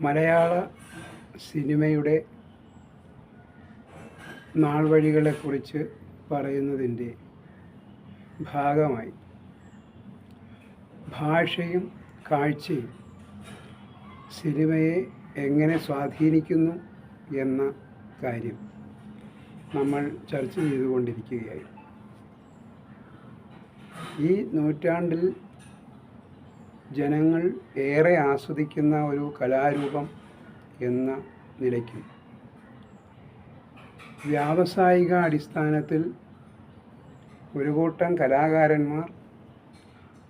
മലയാള സിനിമയുടെ നാൾവഴികളെക്കുറിച്ച് പറയുന്നതിന്റെ ഭാഗമായി ഭാഷയും കാഴ്ചയും സിനിമയെ എങ്ങനെ സ്വാധീനിക്കുന്നു എന്ന കാര്യം നമ്മൾ ചർച്ച ചെയ്തുകൊണ്ടിരിക്കുകയായി ഈ നൂറ്റാണ്ടിൽ ജനങ്ങൾ ഏറെ ആസ്വദിക്കുന്ന ഒരു കലാരൂപം എന്ന നിലയ്ക്കും. വ്യാവസായിക അടിസ്ഥാനത്തിൽ ഒരു കൂട്ടം കലാകാരന്മാർ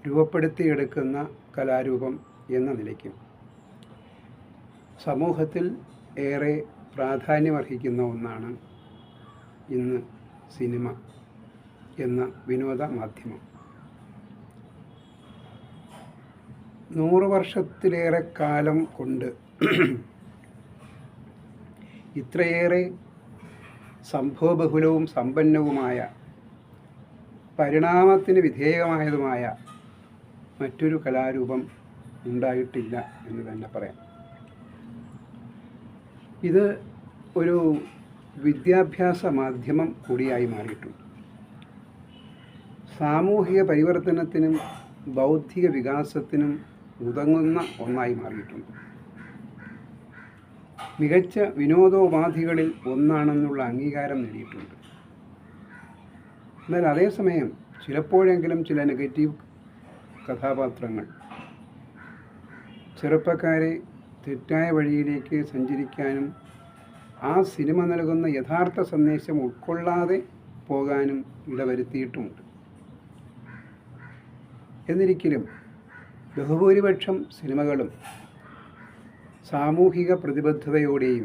രൂപപ്പെടുത്തിയെടുക്കുന്ന കലാരൂപം എന്ന നിലയ്ക്കും. സമൂഹത്തിൽ ഏറെ പ്രാധാന്യമർഹിക്കുന്ന ഒന്നാണ് ഇന്ന് സിനിമ എന്ന വിനോദ മാധ്യമം നൂറ് വർഷത്തിലേറെ കാലം കൊണ്ട് ഇത്രയേറെ സംഭവബഹുലവും സമ്പന്നവുമായ പരിണാമത്തിന് വിധേയമായതുമായ മറ്റൊരു കലാരൂപം ഉണ്ടായിട്ടില്ല എന്ന് തന്നെ പറയാം. ഇത് ഒരു വിദ്യാഭ്യാസ മാധ്യമം കൂടിയായി മാറിയിട്ടുണ്ട്. സാമൂഹിക പരിവർത്തനത്തിനും ബൗദ്ധിക വികാസത്തിനും ഉതങ്ങുന്ന ഒന്നായി മാറിയിട്ടുണ്ട്. മികച്ച വിനോദോപാധികളിൽ ഒന്നാണെന്നുള്ള അംഗീകാരം നേടിയിട്ടുണ്ട്. എന്നാൽ അതേസമയം ചിലപ്പോഴെങ്കിലും ചില നെഗറ്റീവ് കഥാപാത്രങ്ങൾ ചെറുപ്പക്കാരെ തെറ്റായ വഴിയിലേക്ക് സഞ്ചരിക്കാനും ആ സിനിമ നൽകുന്ന യഥാർത്ഥ സന്ദേശം ഉൾക്കൊള്ളാതെ പോകാനും ഇടവരുത്തിയിട്ടുമുണ്ട്. എന്നിരിക്കലും ബഹുഭൂരിപക്ഷം സിനിമകളും സാമൂഹിക പ്രതിബദ്ധതയോടെയും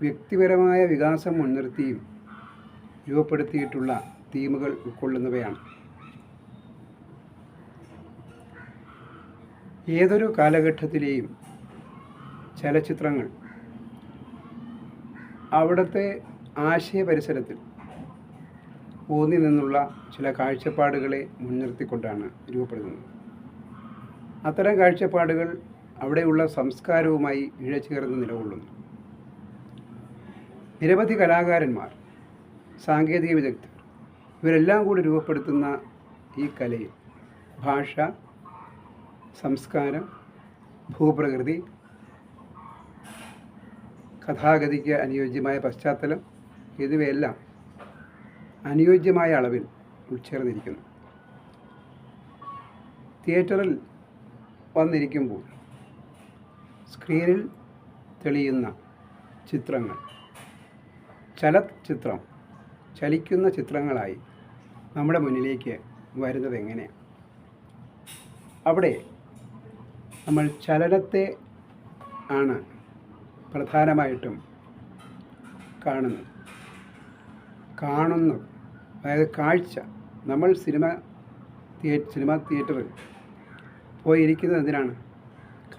വ്യക്തിപരമായ വികാസം മുൻനിർത്തിയും രൂപപ്പെടുത്തിയിട്ടുള്ള തീമുകൾ ഉൾക്കൊള്ളുന്നവയാണ്. ഏതൊരു കാലഘട്ടത്തിലെയും ചലച്ചിത്രങ്ങൾ അവിടുത്തെ ആശയ പരിസരത്തിൽ ഊന്നി നിന്നുള്ള ചില കാഴ്ചപ്പാടുകളെ മുൻനിർത്തിക്കൊണ്ടാണ് രൂപപ്പെടുന്നത്. അത്തരം കാഴ്ചപ്പാടുകൾ അവിടെയുള്ള സംസ്കാരവുമായി ഇഴചേർന്ന് നിലകൊള്ളുന്നു. നിരവധി കലാകാരന്മാർ സാങ്കേതിക വിദഗ്ധർ ഇവരെല്ലാം കൂടി രൂപപ്പെടുത്തുന്ന ഈ കലയിൽ ഭാഷ സംസ്കാരം ഭൂപ്രകൃതി കഥാഗതിക്ക് അനുയോജ്യമായ പശ്ചാത്തലം എന്നിവയെല്ലാം അനുയോജ്യമായ അളവിൽ ഉൾച്ചേർന്നിരിക്കുന്നു. തിയേറ്ററിൽ വന്നിരിക്കുമ്പോൾ സ്ക്രീനിൽ തെളിയുന്ന ചിത്രങ്ങൾ. ചലച്ചിത്രം ചലിക്കുന്ന ചിത്രങ്ങളായി നമ്മുടെ മുന്നിലേക്ക് വരുന്നത് എങ്ങനെയാണ് അവിടെ നമ്മൾ ചലനത്തെ ആണ് പ്രധാനമായിട്ടും കാണുന്നത്. കാണുന്നത് അതായത് കാഴ്ച. നമ്മൾ സിനിമ സിനിമ തിയേറ്ററിൽ പോയിരിക്കുന്നത് എന്തിനാണ്?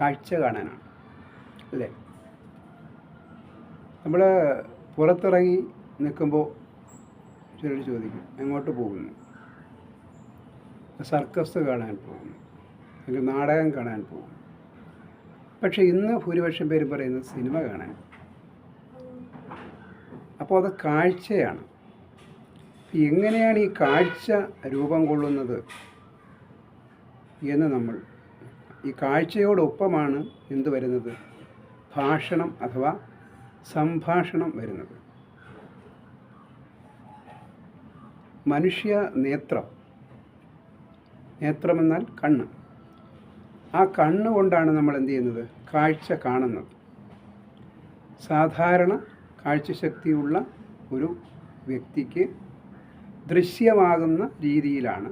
കാഴ്ച കാണാനാണ്. അല്ലേ? നമ്മൾ പുറത്തിറങ്ങി നിൽക്കുമ്പോൾ ചിലർ ചോദിക്കും എങ്ങോട്ട് പോകുന്നു? സർക്കസ് കാണാൻ പോകുന്നു അല്ലെങ്കിൽ നാടകം കാണാൻ പോകുന്നു. പക്ഷേ ഇന്ന് ഭൂരിപക്ഷം പേരും പറയുന്നത് സിനിമ കാണാൻ. അപ്പോൾ അത് കാഴ്ചയാണ്. എങ്ങനെയാണ് ഈ കാഴ്ച രൂപം കൊള്ളുന്നത് എന്ന് നമ്മൾ ഈ കാഴ്ചയോടൊപ്പമാണ് എന്ത് വരുന്നത്? ഭാഷണം അഥവാ സംഭാഷണം വരുന്നത്. മനുഷ്യ നേത്രം. നേത്രമെന്നാൽ കണ്ണ്. ആ കണ്ണ് കൊണ്ടാണ് നമ്മൾ എന്ത് ചെയ്യുന്നത്? കാഴ്ച കാണുന്നത്. സാധാരണ കാഴ്ചശക്തിയുള്ള ഒരു വ്യക്തിക്ക് ദൃശ്യമാകുന്ന രീതിയിലാണ്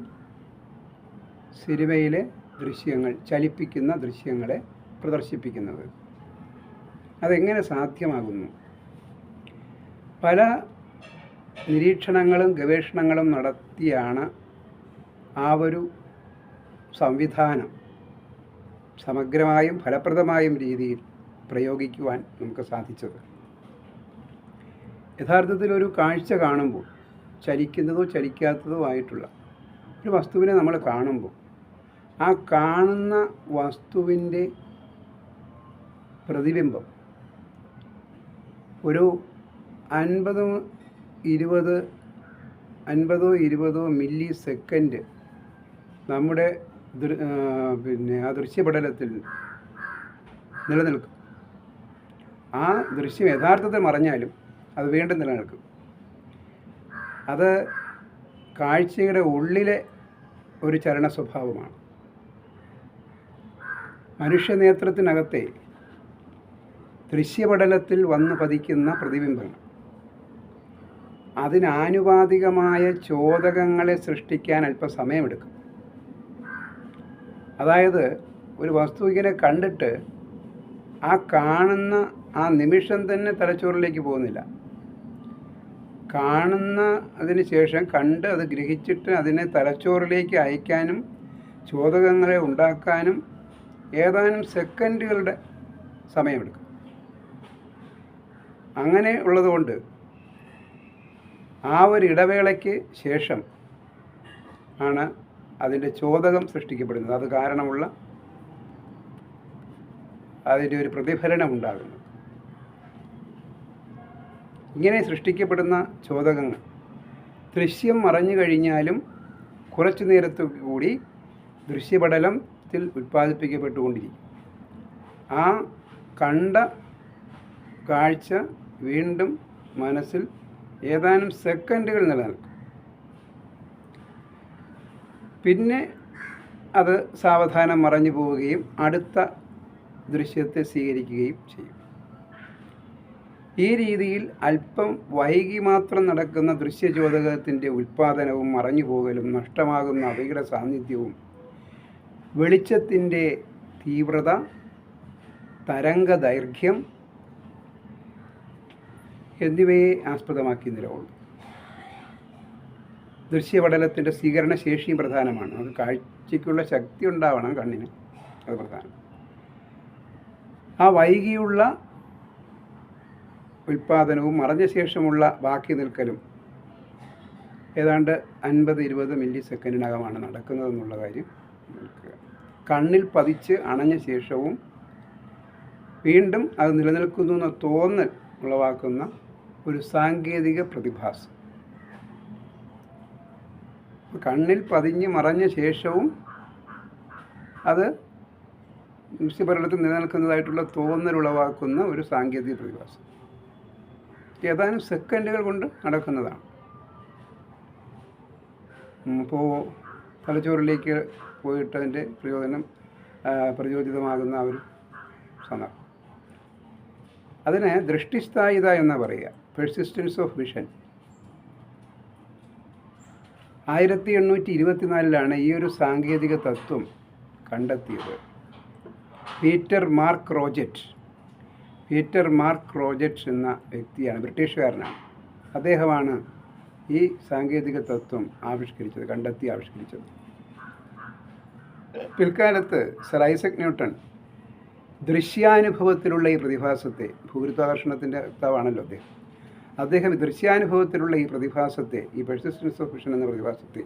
സിനിമയിലെ ദൃശ്യങ്ങൾ ചലിപ്പിക്കുന്ന ദൃശ്യങ്ങളെ പ്രദർശിപ്പിക്കുന്നത്. അതെങ്ങനെ സാധ്യമാകുന്നു? പല നിരീക്ഷണങ്ങളും ഗവേഷണങ്ങളും നടത്തിയാണ് ആ ഒരു സംവിധാനം സമഗ്രമായും ഫലപ്രദമായും രീതിയിൽ പ്രയോഗിക്കുവാൻ നമുക്ക് സാധിച്ചത്. യഥാർത്ഥത്തിൽ ഒരു കാഴ്ച കാണുമ്പോൾ ചലിക്കുന്നതോ ചലിക്കാത്തതോ ആയിട്ടുള്ള ഒരു വസ്തുവിനെ നമ്മൾ കാണുമ്പോൾ ആ കാണുന്ന വസ്തുവിന്റെ പ്രതിബിംബം. ഒരു അൻപതോ ഇരുപത് അൻപതോ ഇരുപതോ മില്ലി സെക്കൻഡ് നമ്മുടെ പിന്നെ ആ ദൃശ്യപടലത്തിൽ നിലനിൽക്കും. ആ ദൃശ്യം യഥാർത്ഥത്തിൽ മറഞ്ഞാലും അത് വീണ്ടും നിലനിൽക്കും. അത് കാഴ്ചയുടെ ഉള്ളിലെ ഒരു ചരണ സ്വഭാവമാണ് മനുഷ്യനേത്രത്തിനകത്തെ ദൃശ്യപടലത്തിൽ വന്ന് പതിക്കുന്ന പ്രതിബിംബങ്ങൾ അതിനാനുപാതികമായ ചോദകങ്ങളെ സൃഷ്ടിക്കാൻ അല്പം സമയമെടുക്കും. അതായത് ഒരു വസ്തു ഇങ്ങനെ കണ്ടിട്ട് ആ കാണുന്ന ആ നിമിഷം തന്നെ തലച്ചോറിലേക്ക് പോകുന്നില്ല. കാണുന്ന അതിന് ശേഷം കണ്ട് അത് ഗ്രഹിച്ചിട്ട് അതിനെ തലച്ചോറിലേക്ക് അയക്കാനും ചോദകങ്ങളെ ഉണ്ടാക്കാനും ഏതാനും സെക്കൻഡുകളുടെ സമയമെടുക്കും. അങ്ങനെ ഉള്ളതുകൊണ്ട് ആ ഒരു ഇടവേളയ്ക്ക് ശേഷം ആണ് അതിന്റെ ചോദകം സൃഷ്ടിക്കപ്പെടുന്നത്. അത് കാരണമുള്ള അതിന്റെ ഒരു പ്രതിഫലനം ഉണ്ടാകുന്നത് ഇങ്ങനെ സൃഷ്ടിക്കപ്പെടുന്ന ചോദകങ്ങൾ ദൃശ്യം മറഞ്ഞു കഴിഞ്ഞാലും കുറച്ചു നേരത്തു കൂടി ദൃശ്യപടലത്തിൽ ഉൽപ്പാദിപ്പിക്കപ്പെട്ടുകൊണ്ടിരിക്കും. ആ കണ്ട കാഴ്ച വീണ്ടും മനസ്സിൽ ഏതാനും സെക്കൻഡുകൾ നിലനിൽക്കും. പിന്നെ അത് സാവധാനം മറഞ്ഞു പോവുകയും അടുത്ത ദൃശ്യത്തെ സ്വീകരിക്കുകയും ചെയ്യും. ഈ രീതിയിൽ അല്പം വൈകി മാത്രം നടക്കുന്ന ദൃശ്യചോദകത്തിന്റെ ഉൽപ്പാദനവും മറഞ്ഞു പോകലും നഷ്ടമാകുന്ന അവയുടെ സാന്നിധ്യവും വെളിച്ചത്തിന്റെ തീവ്രത തരംഗ ദൈർഘ്യം എന്നിവയെ ആസ്പദമാക്കി നിലകൊള്ളു ദൃശ്യപടലത്തിന്റെ സ്വീകരണ ശേഷിയും പ്രധാനമാണ്. അത് കാഴ്ചയ്ക്കുള്ള ശക്തി ഉണ്ടാവണം കണ്ണിന്. അത് പ്രധാനം. ആ വൈകിയുള്ള ഉൽപ്പാദനവും മറഞ്ഞ ശേഷമുള്ള ബാക്കി നിൽക്കലും ഏതാണ്ട് അൻപത് ഇരുപത് മില്ലി സെക്കൻഡിനകമാണ് നടക്കുന്നതെന്നുള്ള കാര്യം ഓർക്കുക കണ്ണിൽ പതിച്ച് അണഞ്ഞ ശേഷവും വീണ്ടും അത് നിലനിൽക്കുന്നു എന്ന തോന്നൽ ഉളവാക്കുന്ന ഒരു സാങ്കേതിക പ്രതിഭാസം. കണ്ണിൽ പതിഞ്ഞ് മറഞ്ഞ ശേഷവും അത് ദൃശ്യപരലത്തിൽ നിലനിൽക്കുന്നതായിട്ടുള്ള തോന്നൽ ഉളവാക്കുന്ന ഒരു സാങ്കേതിക പ്രതിഭാസം. ഏതാനും സെക്കൻഡുകൾ കൊണ്ട് നടക്കുന്നതാണ്. ഇപ്പോൾ തലച്ചോറിലേക്ക് പോയിട്ട് അതിന്റെ പ്രയോജനം പ്രചോദിതമാകുന്ന ഒരു സന്ദർഭം അതിന് ദൃഷ്ടിസ്ഥായിത എന്ന് പറയുക. പെർസിസ്റ്റൻസ് ഓഫ് വിഷൻ ആയിരത്തി എണ്ണൂറ്റി ഇരുപത്തിനാലിലാണ് ഈ ഒരു സാങ്കേതിക തത്വം കണ്ടെത്തിയത്. Peter Mark Roget. Peter Mark Roget എന്ന വ്യക്തിയാണ് ബ്രിട്ടീഷുകാരനാണ്. അദ്ദേഹമാണ് ഈ സാങ്കേതിക തത്വം ആവിഷ്കരിച്ചത് കണ്ടെത്തി ആവിഷ്കരിച്ചത്. പിൽക്കാലത്ത് സർ ഐസക് ന്യൂട്ടൺ ദൃശ്യാനുഭവത്തിലുള്ള ഈ പ്രതിഭാസത്തെ ഭൂഗുരുത്വാകർഷണത്തിന്റെ വക്താവാണല്ലോ അദ്ദേഹം. അദ്ദേഹം ദൃശ്യാനുഭവത്തിലുള്ള ഈ പ്രതിഭാസത്തെ ഈ പെർസിസ്റ്റൻസ് ഓഫ് വിഷൻ എന്ന പ്രതിഭാസത്തെ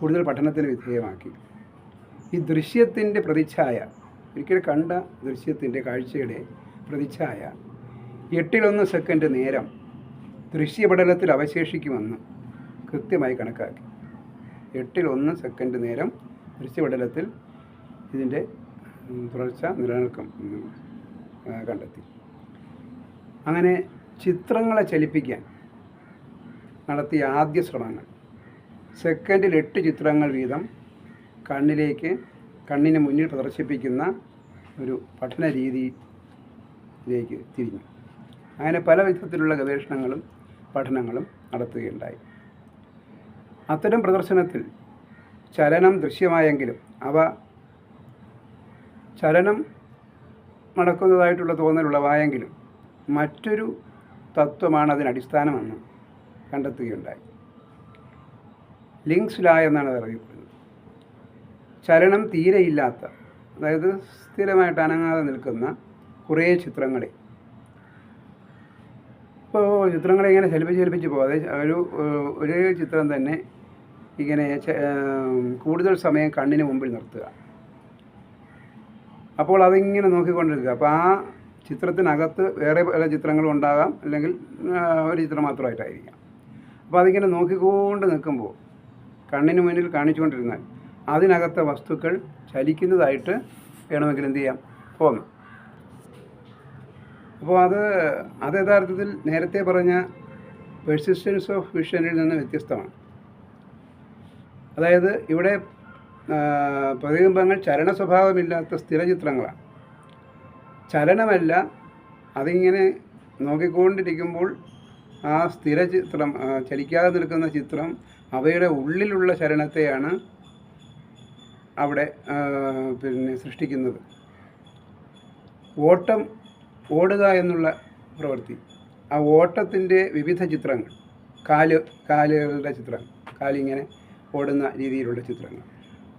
കൂടുതൽ പഠനത്തിന് വിധേയമാക്കി. ഈ ദൃശ്യത്തിന്റെ പ്രതിച്ഛായ ഒരിക്കലും കണ്ട ദൃശ്യത്തിന്റെ കാഴ്ചയുടെ പ്രതിച്ഛായ എട്ടിലൊന്ന് സെക്കൻഡ് നേരം ദൃശ്യപടലത്തിൽ അവശേഷിക്കുമെന്ന് കൃത്യമായി കണക്കാക്കി. എട്ടിലൊന്ന് സെക്കൻഡ് നേരം ദൃശ്യപടലത്തിൽ ഇതിന്റെ തുടർച്ച നിലനിൽക്കും കണ്ടെത്തി. അങ്ങനെ ചിത്രങ്ങളെ ചലിപ്പിക്കാൻ നടത്തിയ ആദ്യ ശ്രമങ്ങൾ. സെക്കൻഡിൽ എട്ട് ചിത്രങ്ങൾ വീതം കണ്ണിലേക്ക് കണ്ണിന് മുന്നിൽ പ്രദർശിപ്പിക്കുന്ന ഒരു പഠന രീതിയിലേക്ക് തിരിഞ്ഞു. അങ്ങനെ പല വിധത്തിലുള്ള ഗവേഷണങ്ങളും പഠനങ്ങളും നടത്തുകയുണ്ടായി. അത്തരം പ്രദർശനത്തിൽ ചലനം ദൃശ്യമായെങ്കിലും അവ ചലനം നടക്കുന്നതായിട്ടുള്ള തോന്നലുള്ളവായെങ്കിലും മറ്റൊരു തത്വമാണ് അതിനടിസ്ഥാനമെന്ന് കണ്ടെത്തുകയുണ്ടായി. ലിങ്സ് ലാ എന്നാണ് അത് അറിയപ്പെടുന്നത് ചലനം തീരെയില്ലാത്ത അതായത് സ്ഥിരമായിട്ട് അനങ്ങാതെ നിൽക്കുന്ന കുറേ ചിത്രങ്ങളെ. ഇപ്പോൾ ചിത്രങ്ങളെ ഇങ്ങനെ ചലിപ്പിച്ച് ചലിപ്പിച്ച് പോകാതെ ഒരു ഒരേ ചിത്രം തന്നെ ഇങ്ങനെ കൂടുതൽ സമയം കണ്ണിന് മുമ്പിൽ നിർത്തുക. അപ്പോൾ അതിങ്ങനെ നോക്കിക്കൊണ്ടിരിക്കുക. അപ്പോൾ ആ ചിത്രത്തിനകത്ത് വേറെ പല ചിത്രങ്ങളും ഉണ്ടാകാം. അല്ലെങ്കിൽ ഒരു ചിത്രം മാത്രമായിട്ടായിരിക്കാം. അപ്പോൾ അതിങ്ങനെ നോക്കിക്കൊണ്ട് നിൽക്കുമ്പോൾ കണ്ണിന് മുന്നിൽ കാണിച്ചുകൊണ്ടിരുന്നാൽ അതിനകത്തെ വസ്തുക്കൾ ചലിക്കുന്നതായിട്ട് വേണമെങ്കിൽ എന്ത് ചെയ്യാം? തോന്നും അപ്പോൾ അത് അത് യഥാർത്ഥത്തിൽ നേരത്തെ പറഞ്ഞ പെർസിസ്റ്റൻസ് ഓഫ് വിഷനിൽ നിന്ന് വ്യത്യസ്തമാണ്. അതായത് ഇവിടെ പ്രതിബിംബങ്ങൾ ചലന സ്വഭാവമില്ലാത്ത സ്ഥിരചിത്രങ്ങളാണ്. ചലനമല്ല അതിങ്ങനെ നോക്കിക്കൊണ്ടിരിക്കുമ്പോൾ ആ സ്ഥിര ചിത്രം ചലിക്കാതെ നിൽക്കുന്ന ചിത്രം അവയുടെ ഉള്ളിലുള്ള ചലനത്തെയാണ് അവിടെ പിന്നെ സൃഷ്ടിക്കുന്നത്. ഓട്ടം ഓടുക എന്നുള്ള പ്രവൃത്തി. ആ ഓട്ടത്തിന്റെ വിവിധ ചിത്രങ്ങൾ കാൽ കാലുകളുടെ ചിത്രം കാലിങ്ങനെ ഓടുന്ന രീതിയിലുള്ള ചിത്രങ്ങൾ.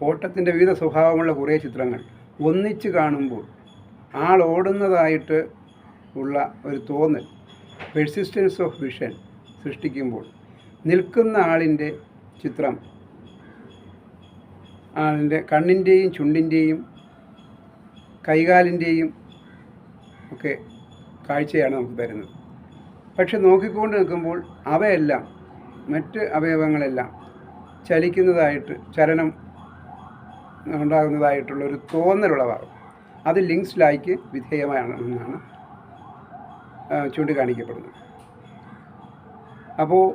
ഓട്ടത്തിന്റെ വിവിധ സ്വഭാവമുള്ള കുറേ ചിത്രങ്ങൾ. ഒന്നിച്ച് കാണുമ്പോൾ ആൾ ഓടുന്നതായിട്ട് ഉള്ള ഒരു തോന്നൽ പെർസിസ്റ്റൻസ് ഓഫ് വിഷൻ സൃഷ്ടിക്കുമ്പോൾ നിൽക്കുന്ന ആളിന്റെ ചിത്രം ആളിന്റെ കണ്ണിന്റെയും ചുണ്ടിന്റെയും കൈകാലിന്റെയും ഒക്കെ കാഴ്ചയാണ് നമുക്ക് തരുന്നത്. പക്ഷെ നോക്കിക്കൊണ്ട് നിൽക്കുമ്പോൾ അവയെല്ലാം മറ്റ് അവയവങ്ങളെല്ലാം ചലിക്കുന്നതായിട്ട് ചലനം ഉണ്ടാകുന്നതായിട്ടുള്ള ഒരു തോന്നലുളവാകും അത് ലിങ്ക്സ് ലായ്ക്ക് വിധേയമാണെന്നാണ് ചൂണ്ടിക്കാണിക്കപ്പെടുന്നത്. അപ്പോൾ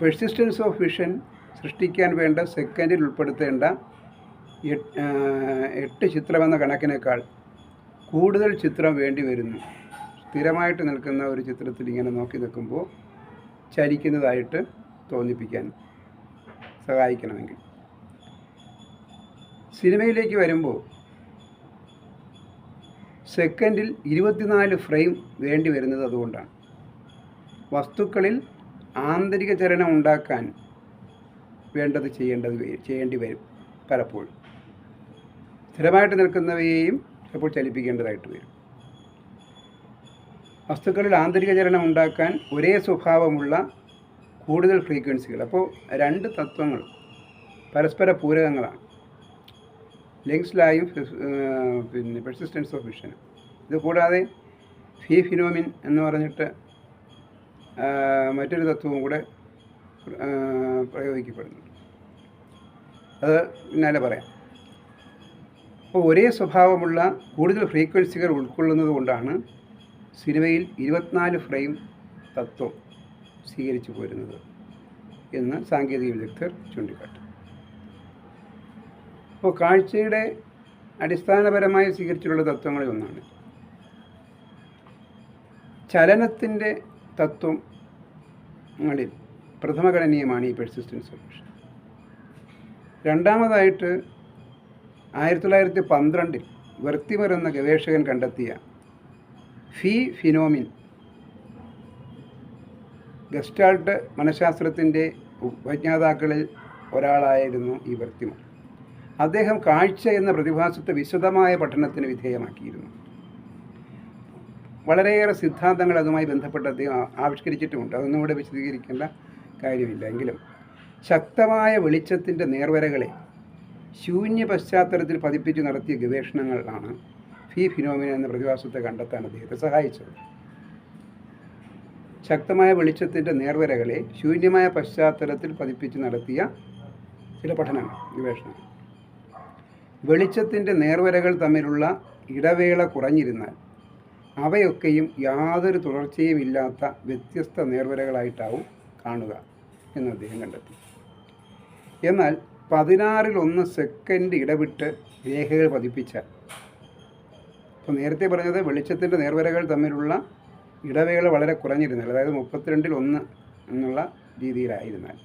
പെർസിസ്റ്റൻസ് ഓഫ് വിഷൻ സൃഷ്ടിക്കാൻ വേണ്ട സെക്കൻഡിൽ ഉൾപ്പെടുത്തേണ്ട എട്ട് ചിത്രമെന്ന കണക്കിനേക്കാൾ കൂടുതൽ ചിത്രം വേണ്ടി വരുന്നു. സ്ഥിരമായിട്ട് നിൽക്കുന്ന ഒരു ചിത്രത്തിൽ ഇങ്ങനെ നോക്കി നിൽക്കുമ്പോൾ ചലിക്കുന്നതായിട്ട് തോന്നിപ്പിക്കാൻ സഹായിക്കണമെങ്കിൽ. സിനിമയിലേക്ക് വരുമ്പോൾ സെക്കൻഡിൽ ഇരുപത്തിനാല് ഫ്രെയിം വേണ്ടി വരുന്നത് അതുകൊണ്ടാണ്. വസ്തുക്കളിൽ ആന്തരിക ചലനം ഉണ്ടാക്കാൻ വേണ്ടത് ചെയ്യേണ്ടത് ചെയ്യേണ്ടി വരും പലപ്പോഴും. സ്ഥിരമായിട്ട് നിൽക്കുന്നവയെയും ചിലപ്പോൾ ചലിപ്പിക്കേണ്ടതായിട്ട് വരും. വസ്തുക്കളിൽ ആന്തരിക ചലനം ഉണ്ടാക്കാൻ ഒരേ സ്വഭാവമുള്ള കൂടുതൽ ഫ്രീക്വൻസികൾ. അപ്പോൾ രണ്ട് തത്വങ്ങൾ പരസ്പര പൂരകങ്ങളാണ്. ലെങ്സ് ലായും പിന്നെ പെർസിസ്റ്റൻസ് ഓഫ് വിഷനും ഇത് കൂടാതെ ഫി ഫിനോമിൻ എന്ന് പറഞ്ഞിട്ട് മറ്റൊരു തത്വവും കൂടെ പ്രയോഗിക്കപ്പെടുന്നു. അത് പിന്നാലെ പറയാം. അപ്പോൾ ഒരേ സ്വഭാവമുള്ള കൂടുതൽ ഫ്രീക്വൻസികൾ ഉൾക്കൊള്ളുന്നത് കൊണ്ടാണ് സിനിമയിൽ ഇരുപത്തിനാല് ഫ്രെയിം തത്വം. സ്വീകരിച്ചു പോരുന്നത് എന്ന് സാങ്കേതിക വിദഗ്ധർ ചൂണ്ടിക്കാട്ടും. അപ്പോൾ കാഴ്ചയുടെ അടിസ്ഥാനപരമായി സ്വീകരിച്ചിട്ടുള്ള തത്വങ്ങളിൽ ഒന്നാണ്. ചലനത്തിന്റെ തത്വങ്ങളിൽ പ്രഥമഗണനീയമാണ് ഈ പെർസിസ്റ്റൻസ് സൊല്യൂഷൻ രണ്ടാമതായിട്ട് ആയിരത്തി തൊള്ളായിരത്തി പന്ത്രണ്ടിൽ വെർത്തിമർ എന്ന ഗവേഷകൻ കണ്ടെത്തിയ ഫി ഫിനോമിൻ ഗസ്റ്റാൾട്ട് മനഃശാസ്ത്രത്തിന്റെ ഉപജ്ഞാതാക്കളിൽ ഒരാളായിരുന്നു ഈ വൃത്തിമ അദ്ദേഹം കാഴ്ച എന്ന പ്രതിഭാസത്തെ വിശദമായ പഠനത്തിന് വിധേയമാക്കിയിരുന്നു. വളരെയേറെ സിദ്ധാന്തങ്ങൾ അതുമായി ബന്ധപ്പെട്ട് അദ്ദേഹം ആവിഷ്കരിച്ചിട്ടുമുണ്ട്. അതൊന്നും ഇവിടെ വിശദീകരിക്കേണ്ട കാര്യമില്ല. എങ്കിലും ശക്തമായ വെളിച്ചത്തിന്റെ നേർവരകളെ ശൂന്യ പശ്ചാത്തലത്തിൽ പതിപ്പിച്ച് നടത്തിയ ഗവേഷണങ്ങളാണ് ഫി ഫിനോമിന എന്ന പ്രതിഭാസത്തെ കണ്ടെത്താൻ അദ്ദേഹത്തെ സഹായിച്ചത്. ശക്തമായ വെളിച്ചത്തിന്റെ നേർവരകളെ ശൂന്യമായ പശ്ചാത്തലത്തിൽ പതിപ്പിച്ച് നടത്തിയ ചില പഠനങ്ങൾ ഗവേഷണം വെളിച്ചത്തിന്റെ നേർവരകൾ തമ്മിലുള്ള ഇടവേള കുറഞ്ഞിരുന്നാൽ അവയൊക്കെയും യാതൊരു തുടർച്ചയും ഇല്ലാത്ത വ്യത്യസ്ത നേർവരകളായിട്ടാവും കാണുക എന്ന് അദ്ദേഹം കണ്ടെത്തി. എന്നാൽ പതിനാറിൽ ഒന്ന് സെക്കൻഡ് ഇടവിട്ട് രേഖകൾ പതിപ്പിച്ചാൽ ഇപ്പോൾ നേരത്തെ പറഞ്ഞത് വെളിച്ചത്തിന്റെ നേർവരകൾ തമ്മിലുള്ള ഇടവേള വളരെ കുറഞ്ഞിരുന്നാൽ അതായത് മുപ്പത്തിരണ്ടിൽ ഒന്ന് എന്നുള്ള രീതിയിലായിരുന്നാൽ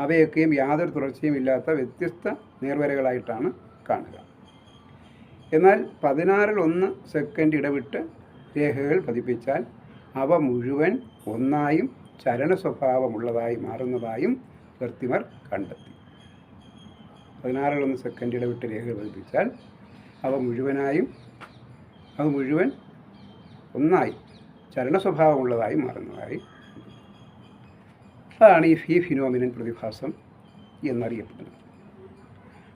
അവയൊക്കെയും യാതൊരു തുടർച്ചയും ഇല്ലാത്ത വ്യത്യസ്ത നേർവരകളായിട്ടാണ് കാണുക. എന്നാൽ പതിനാറിൽ ഒന്ന് സെക്കൻഡ് ഇടവിട്ട് രേഖകൾ പതിപ്പിച്ചാൽ അവ മുഴുവൻ ഒന്നായും ചലന സ്വഭാവമുള്ളതായി മാറുന്നതായും വെർത്തിമർ കണ്ടെത്തി. പതിനാറിൽ ഒന്ന് സെക്കൻഡ് ഇടവിട്ട് രേഖകൾ പതിപ്പിച്ചാൽ അവ മുഴുവനായും അവ മുഴുവൻ ഒന്നായി ചലന സ്വഭാവമുള്ളതായി മാറുന്നതായി. അതാണ് ഈ ഫീ ഫിനോമിനൻ പ്രതിഭാസം എന്നറിയപ്പെടുന്നത്.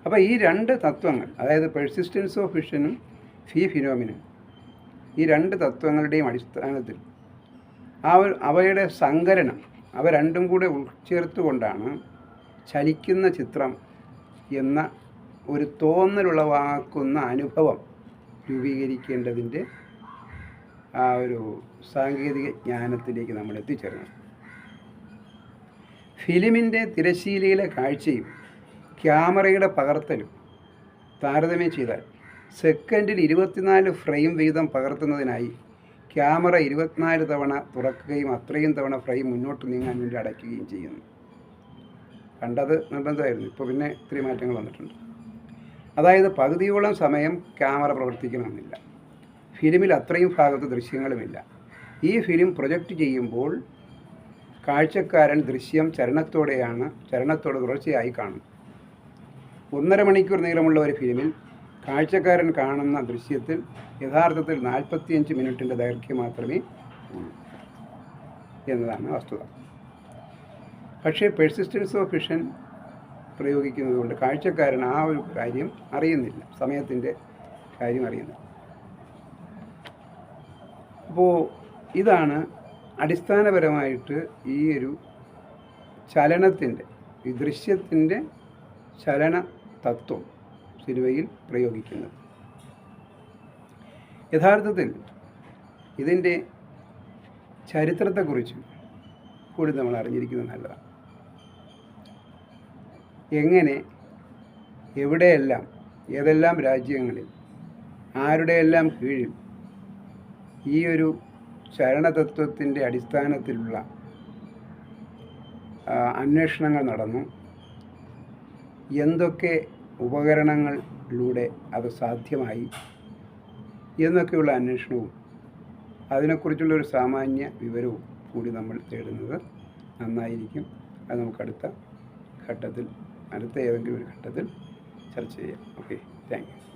അപ്പോൾ ഈ രണ്ട് തത്വങ്ങൾ അതായത് പെർസിസ്റ്റൻസ് ഓഫ് വിഷനും ഫീ ഫിനോമിനും ഈ രണ്ട് തത്വങ്ങളുടെയും അടിസ്ഥാനത്തിൽ അവ അവയുടെ സങ്കരണം അവ രണ്ടും കൂടെ ഉൾച്ചേർത്തുകൊണ്ടാണ് ചലിക്കുന്ന ചിത്രം എന്ന ഒരു തോന്നലുളവാക്കുന്ന അനുഭവം രൂപീകരിക്കേണ്ടതിന്റെ ആ ഒരു സാങ്കേതിക ജ്ഞാനത്തിലേക്ക് നമ്മൾ എത്തിച്ചേർന്നു ഫിലിമിന്റെ തിരശീലയിലെ കാഴ്ചയും ക്യാമറയുടെ പകർത്തലും താരതമ്യം ചെയ്താൽ സെക്കൻഡിൽ ഇരുപത്തിനാല് ഫ്രെയിം വീതം പകർത്തുന്നതിനായി ക്യാമറ ഇരുപത്തിനാല് തവണ തുറക്കുകയും അത്രയും തവണ ഫ്രെയിം മുന്നോട്ട് നീങ്ങാൻ വേണ്ടി അടയ്ക്കുകയും ചെയ്യുന്നു. കണ്ടത് നിർബന്ധമായിരുന്നു. ഇപ്പോൾ പിന്നെ ഇത്തിരി മാറ്റങ്ങൾ വന്നിട്ടുണ്ട്. അതായത് പകുതിയോളം സമയം ക്യാമറ പ്രവർത്തിക്കണമെന്നില്ല. ഫിലിമിൽ അത്രയും ഭാഗത്ത് ദൃശ്യങ്ങളുമില്ല. ഈ ഫിലിം പ്രൊജക്റ്റ് ചെയ്യുമ്പോൾ കാഴ്ചക്കാരൻ ദൃശ്യം ചരണത്തോടെയാണ് ചലനത്തോട് തുടർച്ചയായി കാണും. ഒന്നര മണിക്കൂർ നീളമുള്ള ഒരു ഫിലിമിൽ കാഴ്ചക്കാരൻ കാണുന്ന ദൃശ്യത്തിൽ യഥാർത്ഥത്തിൽ നാൽപ്പത്തിയഞ്ച് മിനിറ്റിന്റെ ദൈർഘ്യം മാത്രമേ ഉള്ളൂ എന്നതാണ് വസ്തുത. പക്ഷേ പെർസിസ്റ്റൻസ് ഓഫ് വിഷൻ പ്രയോഗിക്കുന്നത് കൊണ്ട് കാഴ്ചക്കാരൻ ആ ഒരു കാര്യം അറിയുന്നില്ല സമയത്തിന്റെ കാര്യം അറിയുന്നില്ല. അപ്പോൾ ഇതാണ് അടിസ്ഥാനപരമായിട്ട് ഈ ഒരു ചലനത്തിന്റെ ഈ ദൃശ്യത്തിന്റെ ചലന തത്വം സിനിമയിൽ പ്രയോഗിക്കുന്നത്. യഥാർത്ഥത്തിൽ ഇതിന്റെ ചരിത്രത്തെക്കുറിച്ച് കൂടി നമ്മൾ അറിഞ്ഞിരിക്കുന്നത് നല്ലതാണ്. എങ്ങനെ എവിടെയെല്ലാം ഏതെല്ലാം രാജ്യങ്ങളിൽ ആരുടെയെല്ലാം കീഴിൽ ഈ ഒരു ചലനതത്വത്തിന്റെ അടിസ്ഥാനത്തിലുള്ള അന്വേഷണങ്ങൾ നടന്നു. എന്തൊക്കെ ഉപകരണങ്ങളിലൂടെ അത് സാധ്യമായി എന്നൊക്കെയുള്ള അന്വേഷണവും അതിനെക്കുറിച്ചുള്ള ഒരു സാമാന്യ വിവരവും കൂടി നമ്മൾ തേടുന്നത് നന്നായിരിക്കും. അത് നമുക്ക് അടുത്ത ഘട്ടത്തിൽ അടുത്ത ഏതെങ്കിലും ഒരു ഘട്ടത്തിൽ ചർച്ച ചെയ്യാം. Okay thank you.